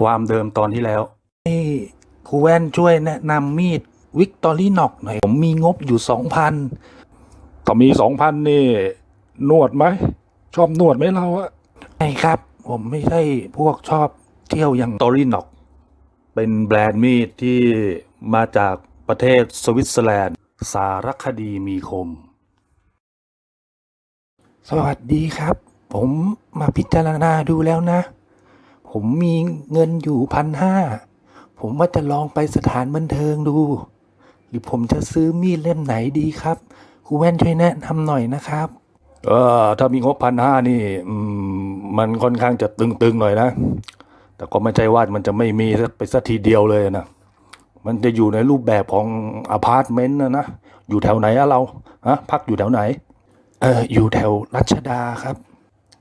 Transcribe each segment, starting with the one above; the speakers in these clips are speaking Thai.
ความเดิมตอนที่แล้วให้ครูแว่นช่วยแนะนำมีดวิกตอรี่น็อกหน่อย ผมมีงบอยู่สองพันถ้ามีสองพันนี่ นวดไหม ชอบนวดไหมเราอะใช่ครับ ผมไม่ใช่พวกชอบเที่ยวอย่างตอรี่น็อกเป็นแบรนด์มีดที่มาจากประเทศสวิตเซอร์แลนด์ สารคดีมีคม สวัสดีครับ ผมมาพิจารณาดูแล้วนะ ผมมีเงินอยู่พันห้าผมว่าจะลองไปสถานบันเทิงดู หรือผมจะซื้อมีดเล่มไหนดีครับครูแว่นช่วยแนะนำหน่อยนะครับ เออถ้ามีงบพันห้านี่อืมมันค่อนข้างจะตึงๆหน่อยนะ แต่ก็ไม่ใช่ว่ามันจะไม่มีสักไปสักทีเดียวเลยนะมันจะอยู่ในรูปแบบของอพาร์ตเมนต์นะนะ อยู่แถวไหนอะเราฮะพักอยู่แถวไหน เอออยู่แถวรัชดาครับ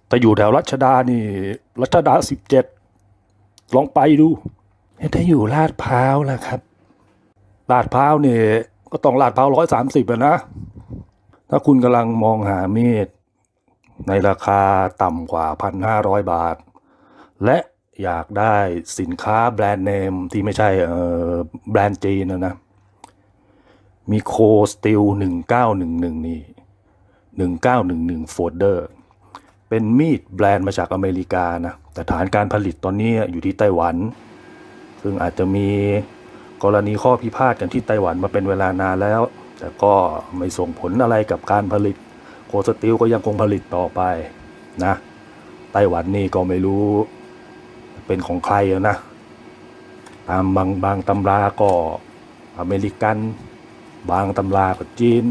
แต่อยู่แถวรัชดานี่ รัชดาสิบเจ็ด ลองไปดูถ้าอยู่ลาดพร้าวล่ะครับ ลาดพร้าวนี่ก็ต้องลาดพร้าวร้อยสามสิบนะ ถ้าคุณกำลังมองหามีดในราคาต่ำกว่าพันห้าร้อยบาท และอยากได้สินค้าแบรนด์เนมที่ไม่ใช่เอ่อแบรนด์จีนนะนะ มีโคสติลหนึ่งเก้าหนึ่งหนึ่งนี่หนึ่งเก้าหนึ่งหนึ่งโฟลเดอร์ เป็นมีดแบรนด์มาจากอเมริกานะ แต่ฐานการผลิตตอนนี้อยู่ที่ไต้หวัน ซึ่งอาจจะมีกรณีข้อพิพาทกันที่ไต้หวันมาเป็นเวลานานแล้ว แต่ก็ไม่ส่งผลอะไรกับการผลิต โคสติลก็ยังคงผลิตต่อไปนะ ไต้หวันนี่ก็ไม่รู้เป็นของใครนะ ตามบางบางตำราก็อเมริกัน บางตำราก็จีน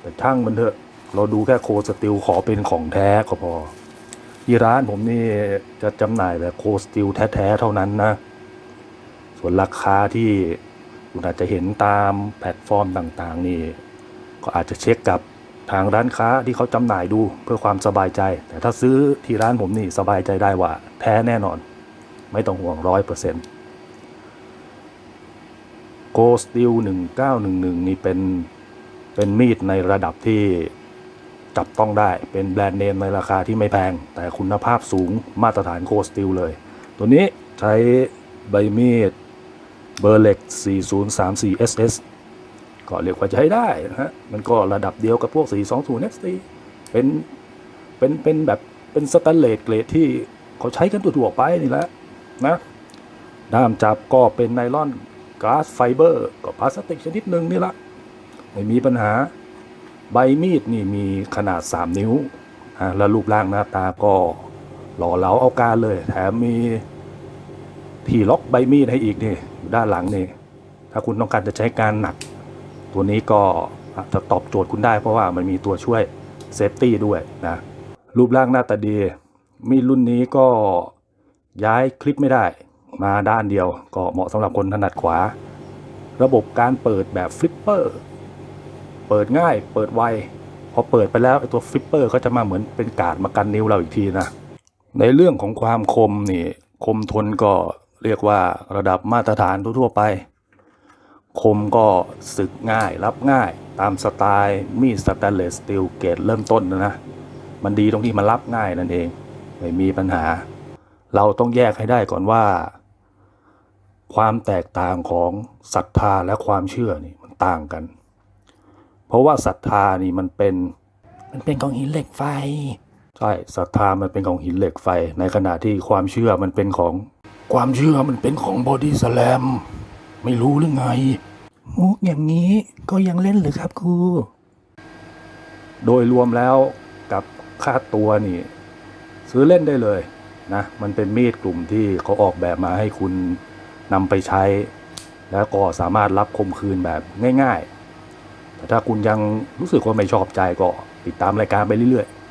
แต่ช่างมันเถอะ เราดูแค่โคสติลขอเป็นของแท้ก็พอที่ร้านผมนี่จะจำหน่ายแบบโคสติลแท้ๆเท่านั้นนะ ส่วนราคาที่คุณอาจจะเห็นตามแพลตฟอร์มต่างๆ นี่ ก็อาจจะเช็คกับทางร้านค้าที่เขาจำหน่ายดูเพื่อความสบายใจ แต่ถ้าซื้อที่ร้านผมนี่สบายใจได้ว่า แท้แน่นอน ไม่ต้องห่วงร้อยเปอร์เซ็นต์โกสติลหนึ่งเก้าหนึ่งหนึ่งนี่เป็นเป็นมีดในระดับที่ จับต้องได้เป็นแบรนด์เนมในราคาที่ไม่แพง แต่คุณภาพสูงมาตรฐานโคสติลเลย ตัวนี้ใช้ใบมีดเบอร์เล็ก 4034 SS ก็เรียกว่าใช้ได้นะฮะ มันก็ระดับเดียวกับพวก 420 XT เป็น เป็น เป็นแบบ เป็นสแตนเลสเกรดที่เขาใช้กันทั่วๆไปนี่แหละนะด้ามจับก็เป็นไนลอนก a าสไฟเบอร์ ก็พลาสติกชนิดหนึ่งนี่ละ ไม่มีปัญหา ใบมีดนี่มีขนาด 3 นิ้วอะแล้วรูปร่างหน้าตาก็หล่อเหลาเอาการเลย แถมมีที่ล็อกใบมีดให้อีกนี่อยู่ด้านหลังนี่ถ้าคุณต้องการจะใช้การหนัก ตัวนี้ก็จจะตอบโจทย์คุณได้เพราะว่ามันมีตัวช่วยเซฟตี้ด้วยนะรูปร่างหน้าตาดี มีดรุ่นนี้ก็ย้ายคลิปไม่ได้มาด้านเดียว ก็เหมาะสำหรับคนถนัดขวา ระบบการเปิดแบบฟลิปเปอร์ เปิดง่าย เปิดไว พอเปิดไปแล้วไอ้ตัวฟลิปเปอร์ก็จะมาเหมือนเป็นการ์ดมากันนิ้วเราอีกทีนะ ในเรื่องของความคมนี่ คมทนก็เรียกว่าระดับมาตรฐานทั่วไป คมก็สึกง่ายรับง่ายตามสไตล์มีดสแตนเลสสตีลเกรดเริ่มต้นนะนะมันดีตรงที่มันรับง่ายนั่นเอง ไม่มีปัญหา เราต้องแยกให้ได้ก่อนว่า ความแตกต่างของศรัทธาและความเชื่อนี่มันต่างกัน เพราะว่าศรัทธานี่มันเป็น มันเป็นของหินเหล็กไฟ ใช่ศรัทธามันเป็นของหินเหล็กไฟ ในขณะที่ความเชื่อมันเป็นของ ความเชื่อมันเป็นของบอดี้สแลมไม่รู้หรือไง มุกอย่างนี้ก็ยังเล่นหรือครับครูโดยรวมแล้วกับค่าตัวนี่ ซื้อเล่นได้เลยนะมันเป็นมีดกลุ่มที่เขาออกแบบมาให้คุณนำไปใช้ แล้วก็สามารถรับคมคืนแบบง่าย ๆ แต่ถ้าคุณยังรู้สึกว่าไม่ชอบใจก็ติดตามรายการไปเรื่อยๆ